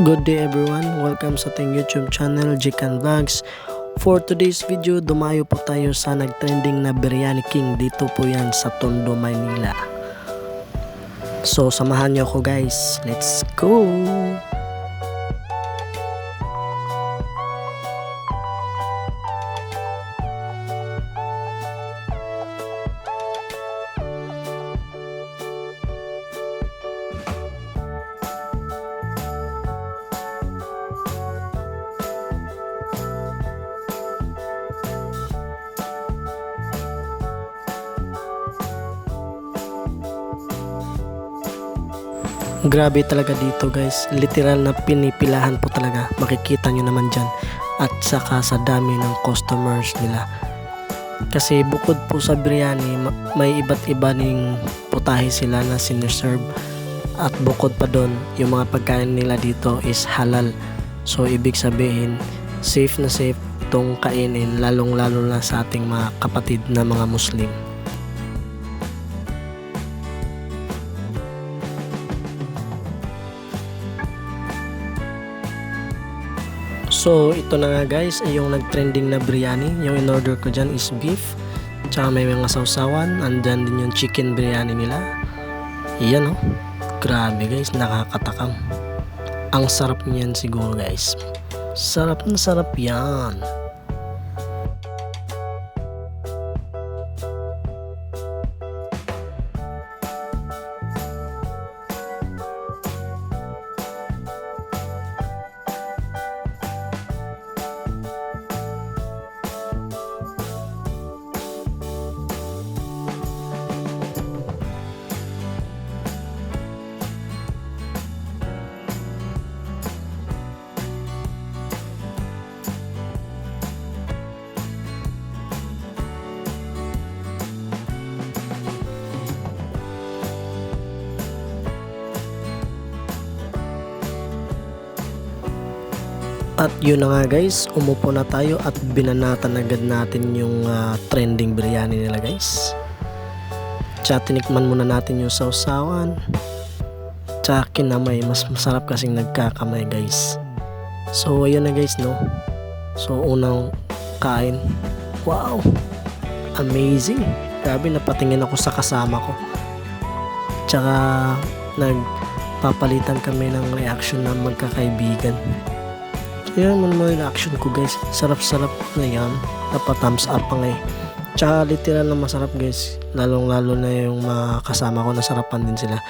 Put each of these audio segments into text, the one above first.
Good day everyone, welcome sa ating YouTube channel Jikan Vlogs. For today's video, dumayo po tayo sa nagtrending na Biryani King dito po yan sa Tondo, Maynila. So samahan nyo ako guys, let's go! Grabe talaga dito guys. Literal na pinipilahan po talaga. Makikita nyo naman dyan. At saka sa dami ng customers nila. Kasi bukod po sa biryani, ma- may iba't iba ning putahe sila na sineserve. At bukod pa doon, yung mga pagkain nila dito is halal. So ibig sabihin, safe na safe itong kainin lalong lalo na sa ating mga kapatid na mga Muslim. So, ito na nga guys, ay yung nag-trending na biryani. Yung in-order ko dyan is beef. Tsaka may mga sausawan. Andyan din yung chicken biryani nila. Iyan oh. Grabe guys, nakakatakam. Ang sarap niyan siguro guys. Sarap na sarap yan. At yun na nga guys, umupo na tayo at binanatan agad natin yung ah, trending biryani nila guys. Tsaka tinikman muna natin yung sausawan. Tsaka kinamay, mas masarap kasing nagkakamay guys. So ayun na guys no. So unang kain. Wow! Amazing! Grabe napatingin ako sa kasama ko. Tsaka nagpapalitan kami ng reaction ng magkakaibigan. Yan naman yung reaction ko guys. Sarap-sarap na yan. Dapat thumbs up pa nga eh. Tsaka literal na masarap guys. Lalong lalo na yung mga kasama ko nasarapan din sila.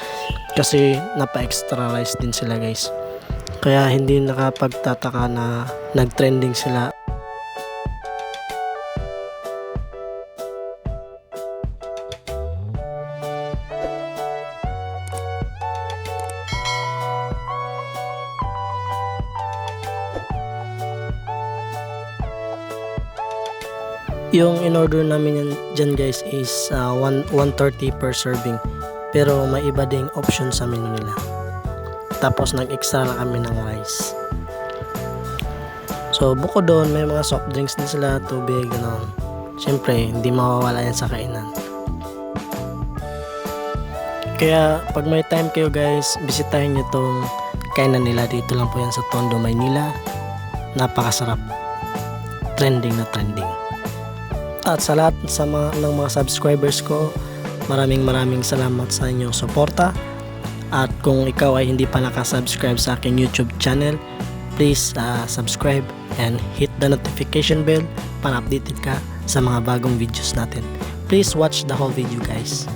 Kasi napa-extra rice din sila guys. Kaya hindi nakapagtataka na nag-trending sila. Yung in-order namin yan, dyan guys is uh, 1, 130 per serving. Pero may iba ding option sa menu nila. Tapos nag-extra na kami ng rice. So bukod doon, may mga soft drinks din sila, tubig, gano'n. Siyempre, hindi mawawala yan sa kainan. Kaya pag may time kayo guys, bisitahin nyo tong kainan nila. Dito lang po yan sa Tondo, Maynila. Napakasarap. Trending na trending. At sa lahat sa mga, ng mga subscribers ko, maraming maraming salamat sa inyong suporta. At kung ikaw ay hindi pa nakasubscribe sa aking YouTube channel, please uh, subscribe and hit the notification bell para updated ka sa mga bagong videos natin. Please watch the whole video guys.